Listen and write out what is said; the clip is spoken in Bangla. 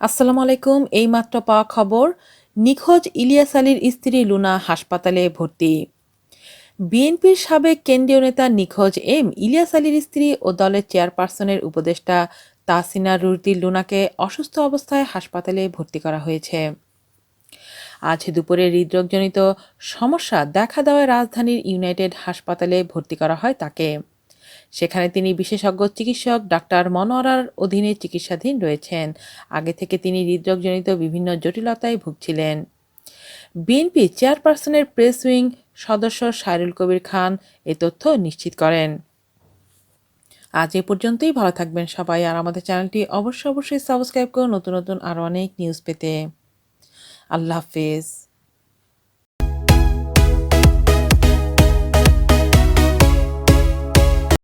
আসসালামু আলাইকুম, এইমাত্র পাওয়া খবর, নিখোঁজ ইলিয়াস আলীর স্ত্রী লুনা হাসপাতালে ভর্তি। বিএনপির সাবেক কেন্দ্রীয় নেতা নিখোঁজ এম ইলিয়াস আলীর স্ত্রী ও দলের চেয়ারপারসনের উপদেষ্টা তাসিনা রুরদি লুনাকে অসুস্থ অবস্থায় হাসপাতালে ভর্তি করা হয়েছে। আজ দুপুরে হৃদরোগজনিত সমস্যা দেখা দেওয়ায় রাজধানীর ইউনাইটেড হাসপাতালে ভর্তি করা হয় তাকে। সেখানে তিনি বিশেষজ্ঞ চিকিৎসক ডাক্তার মনোয়ারার অধীনে চিকিৎসাধীন রয়েছেন। আগে থেকে তিনি হৃদরোগজনিত বিভিন্ন জটিলতায় ভুগছিলেন। বিএনপি চেয়ারপারসনের প্রেস উইং সদস্য সাইরুল কবির খান এ তথ্য নিশ্চিত করেন। আজ এ পর্যন্তই, ভালো থাকবেন সবাই, আর আমাদের চ্যানেলটি অবশ্যই অবশ্যই সাবস্ক্রাইব করুন নতুন নতুন আরও অনেক নিউজ পেতে। আল্লাহ হাফেজ।